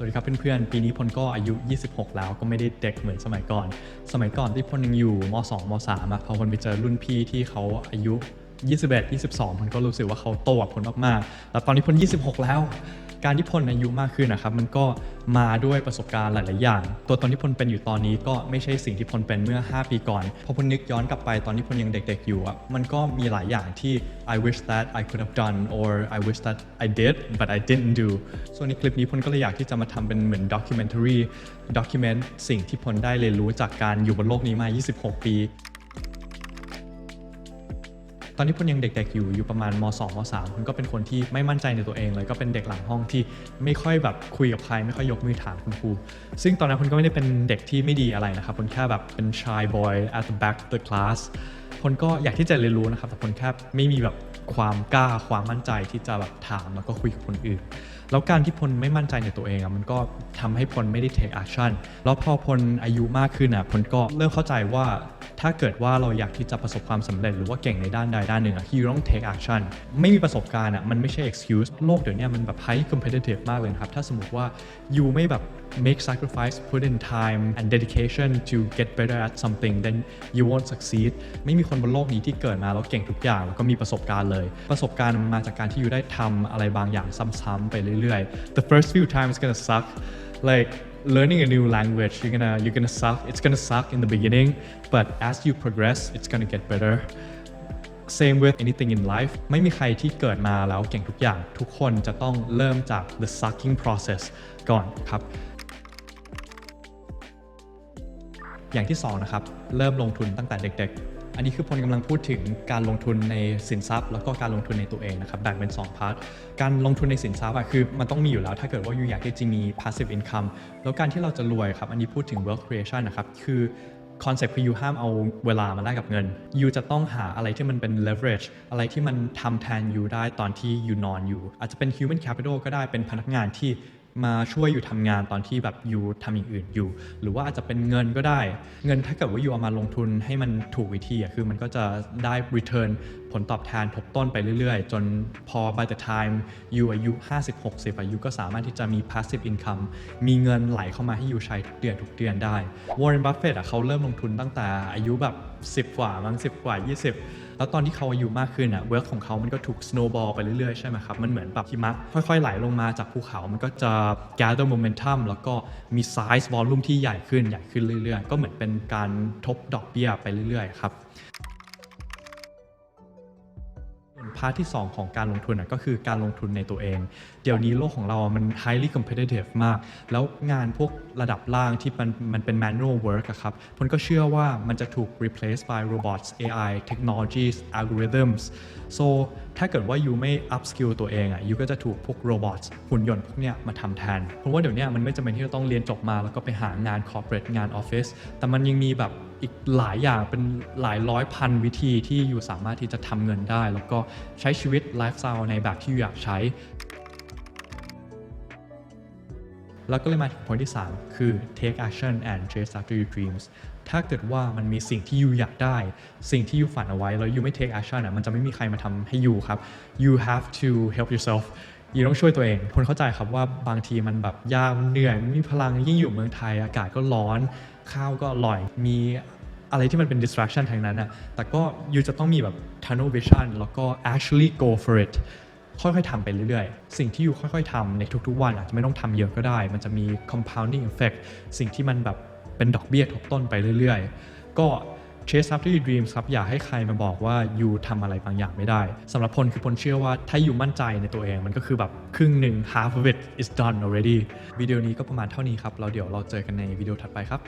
สวัสดีครับเพื่อนๆ ปีนี้พลก็อายุ 26 แล้วก็ไม่ได้เด็กเหมือนสมัยก่อน สมัยก่อนที่พลยังอยู่ม 2 ม 3อะพอพลไปเจอรุ่นพี่ที่เขาอายุ 21 22พลก็รู้สึกว่าเขาโตกว่าพลมากๆ แล้วตอนนี้พล26 แล้ว การที่พลอายุมากขึ้นนะครับ มันก็มาด้วยประสบการณ์หลาย ๆ อย่าง ตัวตนที่พลเป็นอยู่ตอนนี้ก็ไม่ใช่สิ่งที่พลเป็นเมื่อ 5 ปีก่อนพอพลนึกย้อนกลับไปตอนที่พลยังเด็ก ๆ อยู่อะมันก็มีหลายอย่างที่ I wish that I could have done or I wish that I did but I didn't do ส่วนในคลิปนี้พลก็เลยอยากที่จะมาทำเป็นเหมือน documentary document สิ่งที่พลได้เรียนรู้จากการอยู่บนโลกนี้มา 26 ปี อนที่พลยังเด็กๆอยู่อยู่ประมาณม 2 ม3พลก็เป็นคนที่ไม่มั่นใจในตัวเองเลยก็เป็นเด็กหลังห้องที่ไม่ค่อยแบบคุยกับใครไม่ค่อยยกมือถามคุณครูซึ่งตอนนั้นพลก็ไม่ได้เป็นเด็กที่ไม่ดีอะไรนะครับพลแค่แบบเป็น shy boy at the back of the class พลก็อยากที่จะเรียนรู้นะครับแต่พลแค่ไม่มีแบบความกล้าความมั่นใจที่จะแบบถามแล้วก็คุยกับคนอื่น แล้วการที่พลไม่มั่นใจในตัวเองอะมันก็ทำให้พลไม่ได้ take action แล้วพอพลอายุมากขึ้นอะพลก็เริ่มเข้าใจว่า ถ้าเกิดว่าเราอยากที่จะประสบความสำเร็จหรือว่าเก่งในด้านใดด้านหนึ่งอะที่ต้อง take action ไม่มีประสบการณ์อะมันไม่ใช่ excuse โลกเดี๋ยวนี้มันแบบ high competitive มากเลยครับถ้าสมมติว่า you ไม่แบบ make sacrifice put in time and dedication to get better at something then you won't succeed ไม่มีคนบนโลกนี้ที่เกิดมาแล้วเก่งทุกอย่างแล้วก็มีประสบการณ์เลย ประสบการณ์มันมาจากการที่อยู่ได้ทำอะไรบางอย่างซ้ำๆไปเรื่อยๆ the first few times gonna suck like learning a new language you're gonna you're gonna suck it's gonna suck in the beginning but as you progress it's gonna get better same with anything in life ไม่มีใครที่เกิดมาแล้วเก่งทุกอย่าง ทุกคนจะต้องเริ่มจาก the sucking process ก่อนครับ อย่างที่2นะครับ เริ่มลงทุนตั้งแต่เด็กๆ อันนี้คือพลกำลังพูดถึงการลงทุนในสินทรัพย์ แล้วก็การลงทุนในตัวเองนะครับแบ่งเป็น 2 พาร์ท การลงทุนในสินทรัพย์อะคือมันต้องมีอยู่แล้ว ถ้าเกิดว่าอยู่อยากที่จะมี passive income แล้วการที่เราจะรวยครับ อันนี้พูดถึง wealth creation นะครับ คือคอนเซ็ปต์คือยูห้ามเอาเวลามาแลกกับเงินยูจะต้องหาอะไรที่มันเป็น leverage อะไรที่มันทำแทนยูได้ตอนที่ยูนอนอยู่ อาจจะเป็น human capital ก็ได้เป็นพนักงานที่ มาช่วยอยู่ทำงานตอนที่แบบอยู่ทำอย่างอื่นอยู่ หรือว่าอาจจะเป็นเงินก็ได้ เงินถ้าเกิดว่าอยู่เอามาลงทุนให้มันถูกวิธีอะคือมันก็จะได้ return ผลตอบแทนทบต้นไปเรื่อยๆ จนพอ by the time ยูอายุ 50-60อายุก็สามารถที่จะมี passive income มีเงินไหลเข้ามาให้ยูใช้ทุกเดือนทุกเดือนได้ Warren Buffett อะเขาเริ่มลงทุนตั้งแต่อายุแบบ 10 กว่ามั้ง10 กว่า 20 แล้วตอนที่เขาอายุมากขึ้นอะเวิร์กของเขามันก็ถูกสโนว์บอลไปเรื่อยๆใช่ไหมครับ มันเหมือนแบบหิมะค่อยๆไหลลงมาจากภูเขามันก็จะ gather momentum แล้วก็มีไซส์วอลลุ่มที่ใหญ่ขึ้นใหญ่ขึ้นเรื่อยๆ ก็เหมือนเป็นการทบดอกเบี้ยไปเรื่อยๆครับ พาร์ทที่ 2 ของการลงทุนนะก็คือการลงทุนในตัวเอง เดี๋ยวนี้โลกของเรามัน highly competitive มาก แล้วงานพวกระดับล่างที่มันมันเป็น manual work ครับผมก็เชื่อว่ามันจะถูก replace by robots AI technologies algorithms so ถ้าเกิดว่ายูไม่ up skill ตัวเองอะยูก็จะถูกพวก robots หุ่นยนต์พวกเนี้ยมาทำแทนผมว่าเดี๋ยวนี้มันไม่จำเป็นที่จะต้องเรียนจบมาแล้วก็ไปหางาน corporate งาน office แต่มันยังมีแบบ อีกหลายอย่างเป็นหลายร้อยพันวิธีที่อยู่สามารถที่จะทำเงินได้ แล้วก็ใช้ชีวิตไลฟ์สไตล์ในแบบที่อยู่อยากใช้ แล้วก็เลยมาถึง point ที่ 3 คือ take action and chase after your dreams ถ้าเกิดว่ามันมีสิ่งที่ยูอยากได้ สิ่งที่ยูฝันเอาไว้ แล้วยูไม่ take action อะมันจะไม่มีใครมาทำให้ยูครับ you have to help yourself ยูต้องช่วยตัวเอง คนเข้าใจครับว่าบางทีมันแบบยากเหนื่อยไม่มีพลังยิ่งอยู่เมืองไทย อากาศก็ร้อน ข้าวก็อร่อย มีอะไรที่มันเป็น distraction ทางนั้นอะแต่ก็ยูจะต้องมีแบบ tunnel vision แล้วก็ actually go for it ค่อยๆทำไปเรื่อยๆ สิ่งที่อยู่ค่อยๆทำในทุกๆวันอาจจะไม่ต้องทำเยอะก็ได้ มันจะมี compounding effect สิ่งที่มันแบบเป็นดอกเบี้ยทบต้นไปเรื่อยๆ ก็ chase after your dreams ครับ อย่าให้ใครมาบอกว่ายูทำอะไรบางอย่างไม่ได้ สำหรับพลคือพลเชื่อว่าถ้าอยู่มั่นใจในตัวเองมันก็คือแบบครึ่งหนึ่ง half of it is done already วิดีโอนี้ก็ประมาณเท่านี้ครับ เราเดี๋ยวเราเจอกันในวิดีโอถัดไปครับ